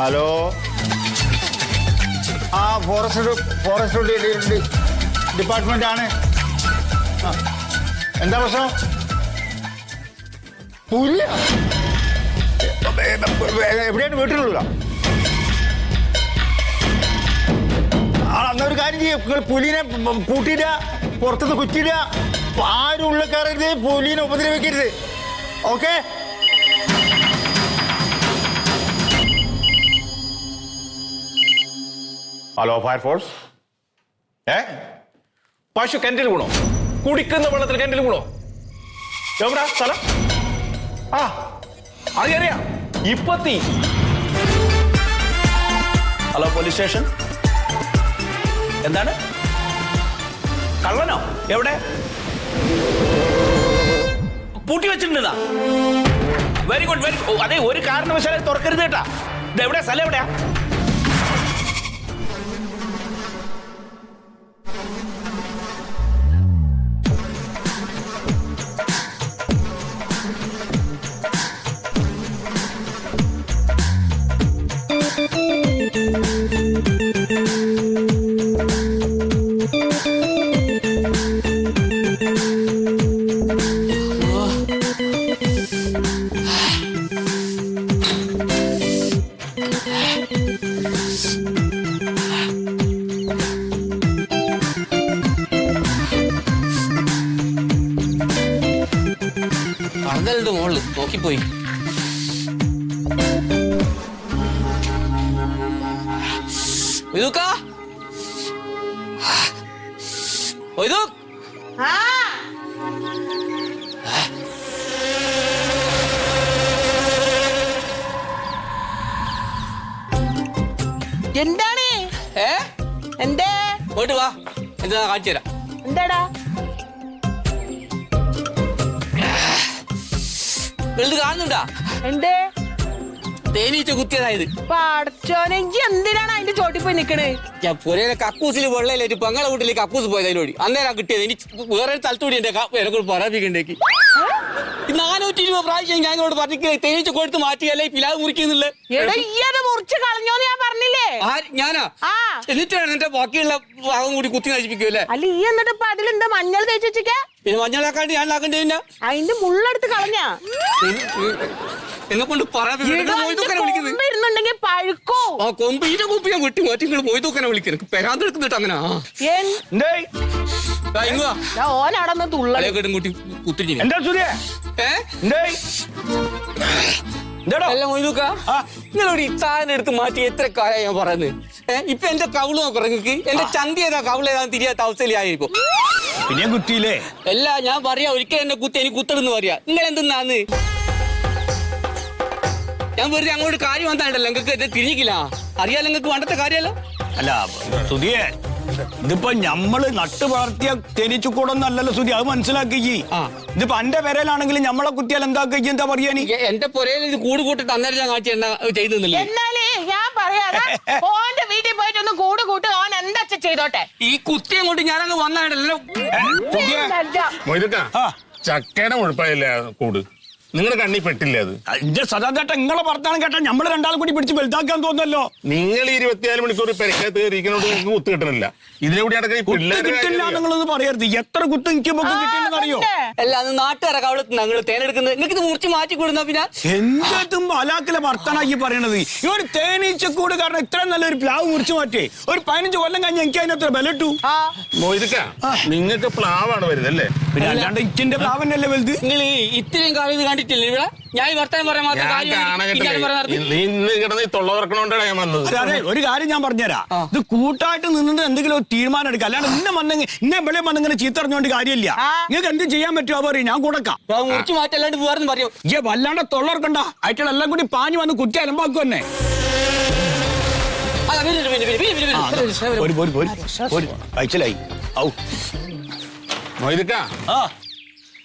Hello. ആ forest forest department ആണ്. എന്താ പ്രശ്നം? പുല്ല? എവിടെയാണ്? വീട്ടിലുള്ള അന്നൊരു കാര്യം ചെയ്യും. പുലിനെ പൂട്ടിയില്ല പുറത്തുനിന്ന് കുറ്റിയില്ല ആരും ഉള്ളിൽ കയറരുത്. പുലിനെ ഉപദ്രവിക്കരുത്. ഓക്കെ? ഹലോ ഫയർഫോഴ്സ് ഏ? പശു കിണറ്റിൽ വീണോ? കുടിക്കുന്ന വെള്ളത്തിൽ കിണറ്റിൽ വീണോ? എവിടാ സ്ഥലം? ആ അറിയാം ഇപ്പൊ തീ ഹലോ പോലീസ് സ്റ്റേഷൻ എന്താണ്? കള്ളനോ? എവിടെ? പൂട്ടി വെച്ചിട്ടുണ്ടാ വെരി ഗുഡ് വെരി അതെ ഒരു കാരണവശാലും തുറക്കരുത് കേട്ടാ. ഇത് എവിടെയാ സ്ഥലം എവിടെയാ? ഒയ്തു? എന്താണ്? എന്തേ? പോയിട്ട് വാ. എന്താ കാണിച്ചു തരാം എന്താടാ? കാണുന്നുണ്ടാ? എന്തേ? തേനീച്ച കുത്തിയതായത്. പടച്ചോനെങ്കി എന്തിനാണ് അതിന്റെ ചോട്ടിൽ പോയി നിക്കണേ? ഞാൻ പുരയിലെ കക്കൂസിൽ വെള്ളയിലേറ്റ് പെങ്ങളെ കക്കൂസ് പോയത് അതിനോടി. അന്നേരം കിട്ടിയത്. ഇനി വേറെ ഒരു സ്ഥലത്തൂടി എന്റെ എനക്കൂടെ പറപ്പിക്കണ്ടേക്ക് നാനൂറ്റി ഇരുപത് പ്രാവശ്യം ഞാൻ ഇങ്ങോട്ട് പറഞ്ഞിട്ട് തേനീച്ച കൊടുത്ത് മാറ്റിയല്ലേ ഈ പിലാവ് മുറിക്കുന്നില്ല എടാ ഈ അത് മുറിച്ച് കളഞ്ഞോന്ന് ഞാൻ പറഞ്ഞില്ലേ? ഞാനാ? ആ. എന്നിട്ടാണ് എന്റെ ബാക്കിയുള്ള ഭാഗം കൂടി കുത്തി അല്ല ഈ എന്നിട്ട് ഇപ്പൊ അതിലെന്താ മഞ്ഞൾ തേച്ച് വെച്ചിക്ക പിന്നെ മഞ്ഞളാക്കാണ്ട് ഞാൻ ആക്കണ്ടേ അതിന്റെ മുള്ളെടുത്ത് കളഞ്ഞാ? എന്നെ കൊണ്ട് ഇരുന്നുണ്ടെങ്കിൽ പഴുക്കോ? ആ കൊമ്പ് ഈന്റെ കൊമ്പ് ഞാൻ വെട്ടി മാറ്റി പോയി വിളിക്കുന്നത് പെരാന്ത് എടുക്കുന്നിട്ട് അങ്ങനെ കൂട്ടി കുത്തിരി എന്താ എടുത്ത് മാറ്റി എത്ര കാലമായി ഞാൻ പറയുന്നത് ഏഹ് ഇപ്പൊ എന്റെ കവിൾ നോക്കണം നിങ്ങൾക്ക്. എന്റെ ചന്തി ഏതാ? കവിൾ ഏതാ തിരിയാത്ത അവസ്ഥയിലായിരിക്കും പിന്നെ കുത്തിയില്ലേ? അല്ല ഞാൻ പറയാ ഒരിക്കലും എന്നെ കുത്തി എനിക്ക് കുത്തടെന്ന് പറയാ. നിങ്ങൾ എന്തെന്നാന്ന് ഞാൻ വെറുതെ അങ്ങോട്ട് കാര്യം വന്നാണ്ടല്ലോ നിങ്ങൾക്ക് ഇത് തിരിഞ്ഞിക്കില്ല? അറിയാലോ നിങ്ങൾക്ക് പണ്ടത്തെ കാര്യമല്ലോ? അല്ല സുധിയെ ഇതിപ്പോ ഞമ്മൾ നട്ടു വളർത്തിയ തേനീച്ചക്കൂടൊന്നും അല്ലല്ലോ സുധി അത് മനസ്സിലാക്കി ആ. ഇതിപ്പോ എന്റെ പേരയിലാണെങ്കിലും ഞമ്മളെ കുത്തിയാൽ എന്താക്കി എന്താ പറയാ നീ? എ- എന്റെ പുരയിൽ ഇത് കൂട് കൂട്ടിട്ട് അന്നേരം ഞാൻ കാഴ്ച എന്നാ ചെയ്തെന്നില്ല എന്നാലേ ഞാൻ പറയാതാ ഓന്റെ വീട്ടിൽ പോയിട്ട് ഒന്ന് കൂട് കൂട്ട് ഓൻ എന്താ ചെയ്തോട്ടെ? ഈ കുത്തിയും കൊണ്ട് ഞാനങ്ങ് വന്നാണ്ടല്ലോ സുധിയെ. അല്ല. മൊയ്തുക്ക ആ. ചക്കയുടെ മുഴുപ്പായില്ലേ ആ കൂട്? നിങ്ങളുടെ കണ്ണി പെട്ടില്ലേ അത്? എന്റെ സദാചേട്ടൻ നിങ്ങളെ ഭർത്താനം കേട്ടാ നമ്മൾ രണ്ടാളും കൂടി പിടിച്ച് വലുതാക്കാൻ തോന്നല്ലോ നിങ്ങൾ ഇരുപത്തിനാല് മണിക്കൂർ പെരക്കകത്ത് കയറിയിരിക്കുന്നോട് നിങ്ങൾക്ക് കുത്ത് കിട്ടണില്ല. ഇതിലൂടെ കിട്ടില്ല കാര്യം പറയരുത്. എത്ര കുത്ത് എനിക്ക് കിട്ടിയെന്ന് അറിയോ. അല്ല അത് നാട്ടുകാരെ കവളത്ത് ഞങ്ങൾ തേനെടുക്കുന്നത്. നിങ്ങൾക്ക് ഇത് മുറിച്ച് മാറ്റി കൊടുന്നാ പിന്നെ? എന്തും അലാക്കിലെ വർത്തനാക്കി പറയണത്. ഈ ഒരു തേനീച്ചക്കൂട് കാരണം ഇത്ര നല്ലൊരു പ്ലാവ് മുറിച്ചു മാറ്റി ഒരു പതിനഞ്ച് കൊല്ലം കഴിഞ്ഞ് എനിക്ക് അതിനത്ര ബലട്ടു നിങ്ങൾക്ക് പ്ലാവാണ് വരുന്നത് അല്ലേ? പിന്നെ അല്ലാണ്ട് ഇക്കിന്റെ അല്ലേ വലുത്? നിങ്ങൾ ഇത്രയും കാലം ഇത് ഒരു കാര്യം ഞാൻ പറഞ്ഞുതരാ. ഇത് കൂട്ടായിട്ട് നിന്നിട്ട് എന്തെങ്കിലും ഒരു തീരുമാനം എടുക്കുക അല്ലാണ്ട് ഇന്നെ വന്നെങ്കിൽ ഇന്നെ വെളിയിൽ വന്നിങ്ങനെ ചീത്ത അറിഞ്ഞോണ്ട് കാര്യമില്ല നിങ്ങൾക്ക് എന്ത് ചെയ്യാൻ പറ്റുമോ പറയും ഞാൻ കൊടുക്കാം. മുറിച്ച് മാറ്റല്ലാണ്ട് വേറെ പറയോ? വല്ലാണ്ട് തൊള്ളർക്കണ്ട അയറ്റെല്ലാം കൂടി പാഞ്ഞു വന്ന് കുറ്റി അലമ്പാക്കും തന്നെ ഒരു ഒരു ഒരു അയച്ചലായി. ഔ. മൊയ്തിക്കാ. ആ.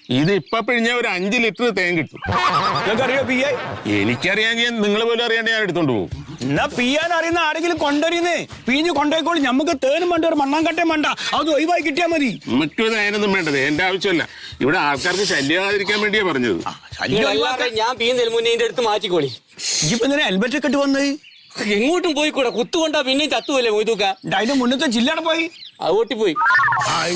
ഇത് ഇപ്പൊ പിഴിഞ്ഞ ഒരു അഞ്ച് ലിറ്റർ തേൻ കിട്ടും. നിങ്ങൾക്കറിയോ പി ഐ എനിക്കറിയാൻ നിങ്ങൾ പോലും അറിയാണ്ട് ഞാൻ എടുത്തോണ്ട് പോകും. എന്നാ പിയാൻ അറിയുന്ന ആരെങ്കിലും കൊണ്ടുവരുന്നേ? പിഞ്ഞ് കൊണ്ടുപോയിക്കോളി. നമുക്ക് തേനും വേണ്ട ഒരു മണ്ണാങ്കട്ടയും വേണ്ട. അത് ഒഴിവായി കിട്ടിയാ മതി. നമുക്ക് തേനൊന്നും വേണ്ടത് എന്റെ ആവശ്യമല്ല. ഇവിടെ ആൾക്കാർക്ക് ശല്യമാതിരിക്കാൻ വേണ്ടിയാ പറഞ്ഞത്. ഞാൻ അടുത്ത് മാറ്റിക്കോളി. ഇപ്പൊ ഇങ്ങനെ ഹെൽമെറ്റ് ഒക്കെ ഇട്ട് വന്നത്? എങ്ങോട്ടും പോയിക്കൂടെ. കുത്തുകൊണ്ടാ പിന്നെയും ചത്തുപോലെ മൊയ്തൂക്ക? അതിന്റെ മുന്നത്തെ ജില്ലയാണ് പോയി. അത് ഓട്ടിപ്പോയി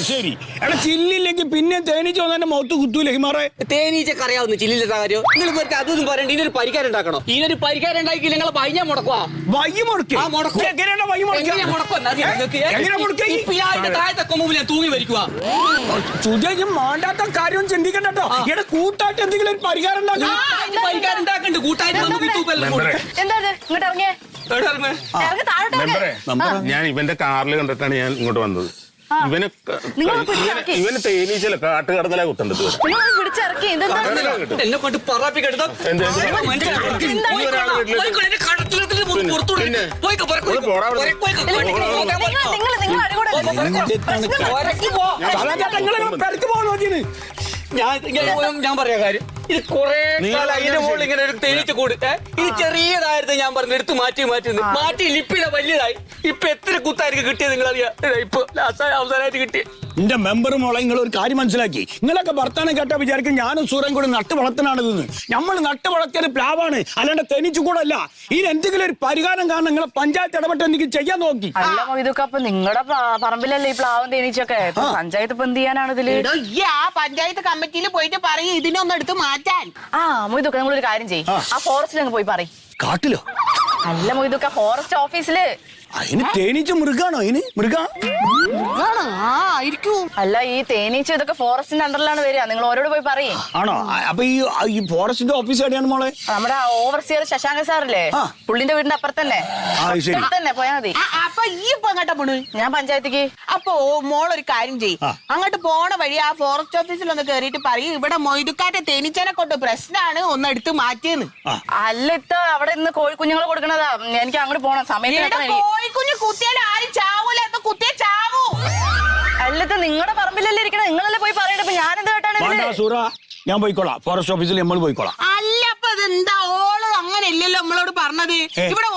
ശരി. എടാ ചില്ലില്ലെങ്കിൽ പിന്നെ തേനീച്ച വന്നെ മുഖത്ത് കുത്തൂല ഹിമാറെ? തേനീച്ചക്ക് അറിയാവുന്ന ചില്ലില്ലാത്ത കാര്യം? നിങ്ങൾ വെറുതെ അതൊന്നും പറയണ്ട ഇതിനൊരു പരിഹാരം ഉണ്ടാക്കണം? ഇതിനൊരു പരിഹാരം ഉണ്ടാക്കി നിങ്ങളെ ഭയഞ്ഞ മുടക്കുവാ. വയ്യ മുടക്കി? ആ മുടക്കും. എങ്ങനെയാണ് വയ്യ എങ്ങനെയാ മുടക്കുക? എന്നാ നിങ്ങൾക്ക് എങ്ങനെ മുടക്കുക ഈ? അതിന്റെ താഴത്തെ കൊമ്പ് ഞാൻ തൂങ്ങി വരിക്കുക സുജയും മാണ്ടാത്ത കാര്യം ചിന്തിക്കണ്ട കേട്ടോ. ഇവിടെ കൂട്ടായിട്ട് എന്തെങ്കിലും ഒരു പരിഹാരം ഉണ്ടാക്കാം പരിഹാരം ഉണ്ടാക്കണ്ട്. കൂട്ടായിട്ട് വന്ന് കുത്തൂപ്പല്ലോ മെമ്പറെ. എന്താ ഇത്? ഇങ്ങോട്ട് ഇറങ്ങിയേ. ഞാൻ ഇവന്റെ കാറിൽ കണ്ടിട്ടാണ് ഞാൻ ഇങ്ങോട്ട് വന്നത് ഇവന് ഇവന് തേനീച്ചല കാട്ട് കടന്നലാ കുത്തേണ്ടത് എന്നെ കൊണ്ട് പറപ്പിക്കെടുത്ത ഞാൻ ഞാൻ പറയാ കാര്യം ഇത് കൊറേ നിങ്ങൾ കാലം അതിന്റെ മുകളിൽ ഇങ്ങനെ ഒരു തേനീച്ച കൂട്. ഏ? ഇത് ചെറിയതായിരുന്നു ഞാൻ പറഞ്ഞു. എടുത്ത് മാറ്റി മാറ്റി മാറ്റി ലിപ്പില വലിയതായി. ഇപ്പൊ എത്ര കുത്തായിരിക്കും കിട്ടിയത് നിങ്ങൾ അറിയാം ഇപ്പൊ ലാസ്റ്റ് അവസാനമായിട്ട് കിട്ടിയ എന്റെ മെമ്പർ മോളെ നിങ്ങൾ ഒരു കാര്യം മനസ്സിലാക്കി. നിങ്ങളൊക്കെ ഭർത്താനം കേട്ടാ വിചാരിക്കും ഞാനും സൂര്യൻ കൂടി നട്ട് വളർത്തനാണിതെന്ന് നമ്മൾ നട്ട് വളർത്തിയ പ്ലാവാണ്. അല്ലാണ്ട് തേനീച്ചു കൂടല്ല ഇതിന് എന്തെങ്കിലും ഒരു പരിഹാരം കാരണം നിങ്ങളെ പഞ്ചായത്ത് ഇടപെട്ട് എന്തെങ്കിലും ചെയ്യാൻ നോക്കി. അല്ല മൊയ്തൊക്കെ അപ്പൊ നിങ്ങളുടെ പറമ്പിലല്ലേ ഈ പ്ലാവും തേനീച്ചൊക്കെ പഞ്ചായത്ത് ഇപ്പൊ എന്ത് ചെയ്യാനാണ് ഇതിൽ പഞ്ചായത്ത് കമ്മിറ്റിയിൽ പോയിട്ട് പറയും ഇതിനൊന്നും എടുത്ത് മാറ്റാൻ. ആ മൊയ്തൊക്കെ നിങ്ങളൊരു കാര്യം ചെയ്യും. ആ. ഫോറസ്റ്റിൽ അങ്ങ് പോയി പറയും. കാട്ടിലോ? അല്ല മൊയ്തൊക്കെ ഫോറസ്റ്റ് ഓഫീസിൽ അതിന് തേനീച്ച മൃഗാണോ അതിന്? മൃഗ? ആണ്, ആ ആയിരിക്കും. അല്ല ഈ തേനീച്ച ഇതൊക്കെ ഫോറസ്റ്റിന്റെ അണ്ടറിലാണ് വരിക. നിങ്ങൾ ഓരോട് പോയി പറയും. ആണോ? അപ്പൊ ഈ ഈ ഫോറസ്റ്റിന്റെ ഓഫീസ് എവിടെയാണ് മോളെ? നമ്മുടെ ഓവർസിയർ ശശാങ്ക സാറല്ലേ? ആ. പുള്ളിന്റെ വീടിന്റെ അപ്പുറത്തന്നെ. ആ, ശരി. തന്നെ പോയാ മതി. ആ, അപ്പൊ ഈ ഇപ്പൊ അങ്ങോട്ടാ പോണു ഞാൻ പഞ്ചായത്തേക്ക്. അപ്പൊ മോളൊരു കാര്യം ചെയ്യും. ആ. അങ്ങോട്ട് പോണ വഴി ആ ഫോറസ്റ്റ് ഓഫീസിൽ ഒന്ന് കേറിയിട്ട് പറയും. ഇവിടെ മൊയ്തുക്കാറ്റ തേനീച്ചനെ കൊണ്ട് പ്രശ്നമാണ് ഒന്ന് എടുത്ത് മാറ്റിയെന്ന്. അല്ല ഇത്ത അവിടെ ഇന്ന് കോഴിക്കുഞ്ഞുങ്ങൾ കൊടുക്കണതാ. എനിക്ക് അങ്ങോട്ട് പോണം. സമയത്ത് ഇവിടെ എത്തണം എനിക്ക്. കോഴിക്കുഞ്ഞ് കുത്തിയാൽ ആരും ചാവൂല. അത് കുത്തിയ ചാവൂ. അല്ലത്തെ നിങ്ങളുടെ പറമ്പിലല്ലേ ഇരിക്കണം. നിങ്ങളല്ലേ പോയി പറയണ്ടപ്പോ ഞാൻ എന്ത് കേട്ടാണ് സൂറ. ഞാൻ പോയിക്കോളാം. ഫോറസ്റ്റ് ഓഫീസിൽ നമ്മൾ പോയിക്കോളാം. അല്ല അപ്പൊ എന്താ ഓൾ അങ്ങനെ ഇല്ലല്ലോ നമ്മളോട് പറഞ്ഞത്. ഇവിടെ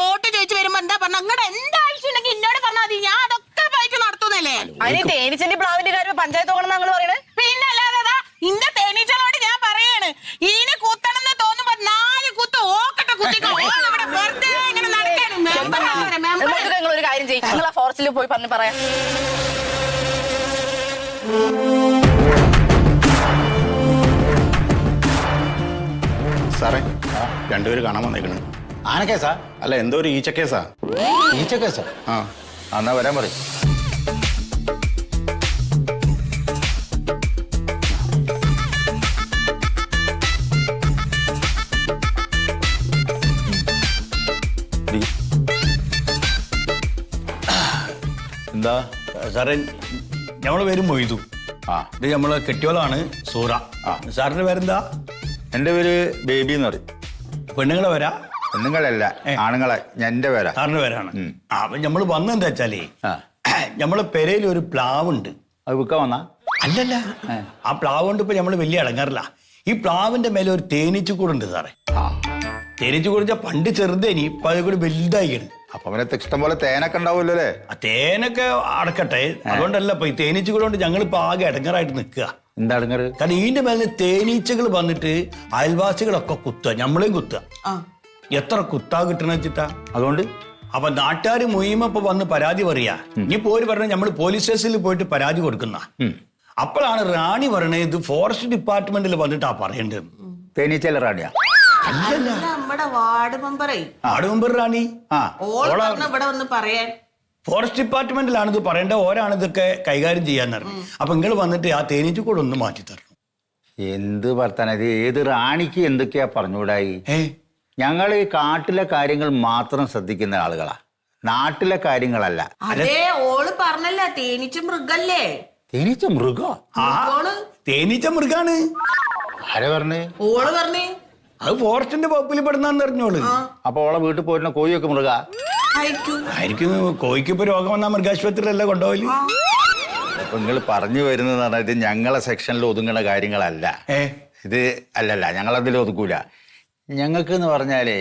രണ്ടുപേര് കാണാൻ വന്നേക്കണ്. കേസാ അല്ല എന്തോ ഒരു ഈച്ച കേസാ ഈച്ച കേസാ ആ, എന്നാ വരാൻ പറയും. എന്താ? സാറേ ഞമ്മളെ പേര് മൊയ്തു. ആ. ഇത് നമ്മളെ കെട്ടിയോളാണ് സൂറ. ആ. സാറിന്റെ പേരെന്താ? എന്റെ പേര് ബേബി എന്ന് പറയും. പെണ്ണുങ്ങളെ വരാ പെണ്ണുങ്ങളല്ല. ആണുങ്ങളെ എന്റെ പേരാ. സാറിന്റെ പേരാണ്. അപ്പൊ നമ്മൾ വന്നെന്താ വെച്ചാലേ. നമ്മളെ പെരയിൽ ഒരു പ്ലാവ് ഉണ്ട് അത് വിൽക്കാൻ വന്നാ? അല്ലല്ല. ആ പ്ലാവ് കൊണ്ട് ഇപ്പൊ നമ്മൾ വലിയ അടങ്ങാറില്ല ഈ പ്ലാവിന്റെ മേലെ ഒരു തേനീച്ചക്കൂടുണ്ട് സാറേ. ആ. തേനീച്ച പണ്ട് ചെറുതേനി ഇപ്പൊ അത് കൂടി വലുതായിക്കണ്. അപ്പൊ അവനത്തെ ഇഷ്ടം പോലെ തേനൊക്കെ ഉണ്ടാവുമല്ലോ അല്ലേ ആ തേനൊക്കെ അടക്കട്ടെ. അതുകൊണ്ടല്ല ഇപ്പൊ ഈ തേനീച്ച കൊണ്ട് ഞങ്ങൾ ഇപ്പൊ ആകെ ഇടങ്ങറായിട്ട് നിൽക്കുക. എന്താ അടങ്ങറ് കാരണം ഇതിന്റെ മേലെ തേനീച്ചകൾ വന്നിട്ട് അയൽവാസികളൊക്കെ കുത്തുക ഞമ്മളെയും കുത്തുക. എത്ര കുത്താ കിട്ടണ വെച്ചിട്ടാ അതുകൊണ്ട്? അപ്പൊ നാട്ടുകാർ മുയിമ ഇപ്പൊ വന്ന് പരാതി പറയാ. ഇനി പോര് പറഞ്ഞ നമ്മൾ പോലീസ് സ്റ്റേഷനിൽ പോയിട്ട് പരാതി കൊടുക്കുന്ന. അപ്പോഴാണ് റാണി പറയണത് ഇത് ഫോറസ്റ്റ് ഡിപ്പാർട്ട്മെന്റിൽ വന്നിട്ടാ പറയേണ്ടത്. തേനീച്ചല്ല റാണിയാ? നമ്മുടെ വാർഡ് മെമ്പറേ. വാർഡ് റാണി? ആ ഓൾ പറഞ്ഞ ഇവിടെ വന്ന് പറയാൻ. ഫോറസ്റ്റ് ഡിപ്പാർട്ട്മെന്റിലാണ് ഇത് പറയേണ്ട ഓരാണ് ഇതൊക്കെ കൈകാര്യം ചെയ്യാന്ന് പറഞ്ഞു. അപ്പൊ നിങ്ങൾ വന്നിട്ട് ആ തേനീച്ച കൂടെ ഒന്ന് മാറ്റി തരണം. എന്ത് വർത്താനം? ഇത് ഏത് റാണിക്ക് എന്തൊക്കെയാ പറഞ്ഞുകൂടായി? ഏ? ഞങ്ങൾ ഈ കാട്ടിലെ കാര്യങ്ങൾ മാത്രം ശ്രദ്ധിക്കുന്ന ആളുകളാ. നാട്ടിലെ കാര്യങ്ങളല്ല. അതെ ഓൾ പറഞ്ഞല്ല തേനീച്ച മൃഗല്ലേ? തേനീച്ച മൃഗോ? ആ ഓൾ തേനീച്ച മൃഗാണ്. ആരെ പറഞ്ഞു? ഓൾ പറഞ്ഞേ. അത് ഫോറസ്റ്റിന്റെ വകുപ്പിൽ പെടുന്നാന്ന് അറിഞ്ഞോൾ. അപ്പൊ ഓളെ വീട്ടിൽ പോയിരുന്ന കോഴിയൊക്കെ മൃഗ? ആയിരിക്കും. കോഴിക്ക് ഇപ്പൊ രോഗം വന്നാൽ മൃഗാശുപത്രിയിലല്ല കൊണ്ടുപോയില്ല അപ്പൊ നിങ്ങൾ പറഞ്ഞു വരുന്നത് പറഞ്ഞാൽ ഇത് ഞങ്ങളെ സെക്ഷനിൽ ഒതുങ്ങുന്ന കാര്യങ്ങളല്ല. ഇത് അല്ലല്ല ഞങ്ങളതിൽ ഒതുക്കൂല. ഞങ്ങൾക്ക് എന്ന് പറഞ്ഞാലേ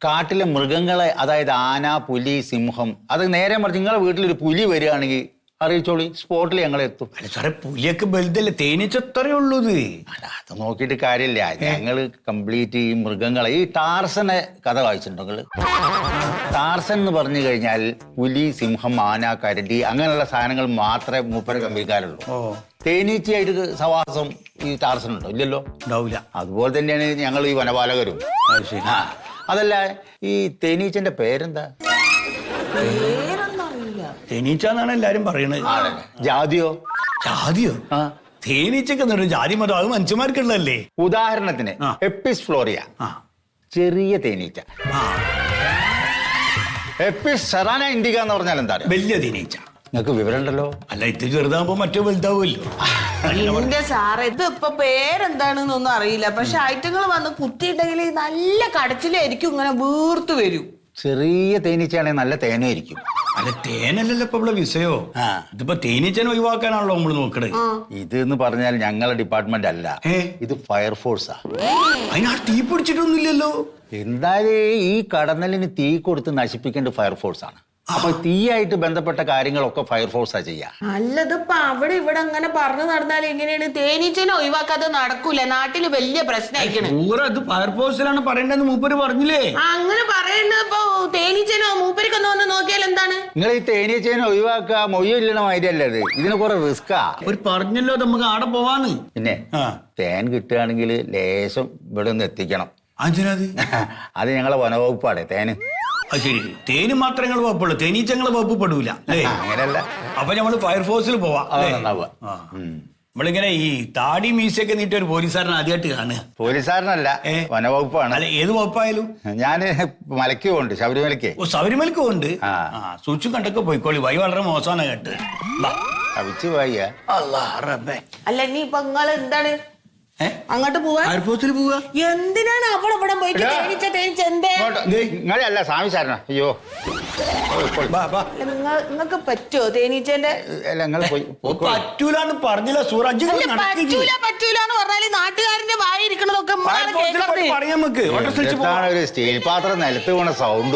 കാട്ടിലെ മൃഗങ്ങളെ അതായത് ആന പുലി സിംഹം അത് നേരെ മറിച്ച് നിങ്ങളെ വീട്ടിലൊരു പുലി വരികയാണെങ്കിൽ അറിയിച്ചോളി. സ്പോട്ടിൽ ഞങ്ങൾ എത്തും. അല്ല സാറേ പുലിയൊക്കെ വലുതല്ലേ? തേനീച്ച അത്രേ ഉള്ളൂ ഇത്. അല്ല അത് നോക്കിയിട്ട് കാര്യമില്ല. ഞങ്ങൾ കംപ്ലീറ്റ് ഈ മൃഗങ്ങളെ ഈ ടാർസനെ കഥ വായിച്ചിട്ടുണ്ടോ നിങ്ങൾ? ടാർസൻ എന്ന് പറഞ്ഞു കഴിഞ്ഞാൽ പുലി സിംഹം ആന കരടി അങ്ങനെയുള്ള സാധനങ്ങൾ മാത്രമേ മൂപ്പര കമ്പിക്കാരുള്ളൂ ഓ. തേനീച്ചയായിട്ട് സവാസം ഈ ടാർസൻ ഉണ്ടോ ഇല്ലല്ലോ? ഉണ്ടാവില്ല അതുപോലെ തന്നെയാണ് ഞങ്ങൾ ഈ വനപാലകരും. അത് അതല്ല ഈ തേനീച്ചന്റെ പേരെന്താ? തേനീച്ച എന്നാണ് എല്ലാരും പറയണത്. ജാതിയോ? ജാതിയോ? ആ. തേനീച്ചക്ക് എന്നിട്ട് ജാതി മതം അത് മനുഷ്യന്മാർക്കുള്ളതല്ലേ? ഉദാഹരണത്തിന് എപ്പിസ് ഫ്ലോറിയ ആ. ചെറിയ തേനീച്ച. ആ. എപ്പിസ് സെറാന ഇൻഡിക എന്ന് പറഞ്ഞാൽ എന്താ അറിയോ? വലിയ തേനീച്ച. നിങ്ങൾക്ക് വിവരമുണ്ടല്ലോ. അല്ല ഇത് ചെറുതാകുമ്പോ മറ്റോ വലുതാവുമല്ലോ. എന്റെ സാറേ ഇത് ഇപ്പൊ പേരെന്താണെന്നൊന്നും അറിയില്ല. പക്ഷെ ഐറ്റങ്ങൾ വന്ന് കുത്തിയിട്ടെങ്കിൽ നല്ല കടച്ചിലായിരിക്കും ഇങ്ങനെ വീർത്തു വരും. ചെറിയ തേനീച്ചയാണെങ്കിൽ നല്ല തേനായിരിക്കും അല്ല തേനല്ലല്ലോ ഇപ്പൊ ഇവിടെ വിഷയോ ആ. ഇതിപ്പോ തേനീച്ചനെ ഒഴിവാക്കാനാണല്ലോ നമ്മൾ നോക്കണത് ഇത് എന്ന് പറഞ്ഞാൽ ഞങ്ങളുടെ ഡിപ്പാർട്ട്മെന്റ് അല്ല. ഏ? ഇത് ഫയർഫോഴ്സാ അതിനാ തീ പിടിച്ചിട്ടൊന്നുമില്ലല്ലോ. എന്തായാലും ഈ കടന്നലിന് തീ കൊടുത്ത് നശിപ്പിക്കേണ്ട ഫയർഫോഴ്സ് ആണ്. അപ്പൊ തീയായിട്ട് ബന്ധപ്പെട്ട കാര്യങ്ങളൊക്കെ ഫയർഫോഴ്സാ ചെയ്യാ. അല്ലതിപ്പോ അവിടെ ഇവിടെ അങ്ങനെ പറഞ്ഞു നടന്നാൽ എങ്ങനെയാണ്? തേനീച്ചനെ ഒഴിവാക്കാതെ നടക്കൂല. നാട്ടിൽ വലിയ പ്രശ്നമായിക്കണ് പറയേണ്ടത് ഇത് ഫയർഫോഴ്സിലാണ് പറയേണ്ടതെന്ന് മൂപ്പര് പറഞ്ഞില്ലേ? ആ, അങ്ങനെ പറയുന്നത് ഇപ്പൊ തേനീച്ചനോ മൂപ്പരിക്കൊന്ന് വന്ന് നോക്കിയാൽ എന്താണ്? നിങ്ങൾ ഈ തേനീച്ചേനെ ഒഴിവാക്കുക മൊയ്യില്ലണ മാതിരിയല്ലേ ഇത്? ഇതിന് കുറെ റിസ്ക്കാ ഒരു പറഞ്ഞല്ലോ നമുക്ക് ആടെ പോവാന്ന്. പിന്നെ ആ. തേൻ കിട്ടുകയാണെങ്കിൽ ലേശം ഇവിടെ ഒന്ന് എത്തിക്കണം. അതിനത്? അത് ഞങ്ങളെ വനവകുപ്പാടെ തേന്. അത് ശരി. തേന് മാത്രമേ നിങ്ങൾ വകുപ്പുള്ളൂ. തേനീച്ചങ്ങളെ വപ്പ് പെടൂല അല്ലേ? അങ്ങനെയല്ല. അപ്പൊ നമ്മൾ ഫയർഫോഴ്സിൽ പോവാം. അത് അല്ലേ? ആ. നമ്മളിങ്ങനെ ഈ താടി മീശയൊക്കെ നീട്ടി ഒരു പോലീസുകാരനെ ആദ്യമായിട്ട് കാണുക. പോലീസുകാരനല്ല ഏ? വനവകുപ്പാണ്. അല്ല ഏത് വകുപ്പായാലും? ഞാൻ മലയ്ക്ക് പോകുന്നുണ്ട് ശബരിമലയ്ക്ക്. ഓ ശബരിമലക്ക് ഉണ്ട് ആ. ആ സൂക്ഷിച്ചു കണ്ടൊക്കെ പോയിക്കോളി. വൈ വളരെ മോശമാണ് കേട്ട്. ബാ. തവിച്ച് പോയ അല്ലാ റബ്ബേ. അല്ല ഇനി ഇപ്പൊ നിങ്ങൾ എന്താണ്? അങ്ങോട്ട് പോവാ. പോവുക എന്തിനാണ് അവൾ ഇവിടെ പോയിട്ട് തേനിച്ച തേനിച്ച എന്തേ? നിങ്ങളല്ല സ്വാമി ശരണ അയ്യോ. നിങ്ങക്ക് പറ്റുമോ തേനീച്ചന്റെ? പറഞ്ഞില്ല സൂറജ് പറ്റൂല പറ്റൂല എന്ന് പറഞ്ഞാൽ നാട്ടുകാരന്റെ ഒരു സ്റ്റീൽ പാത്രം നിലത്ത് പോണ സൗണ്ട്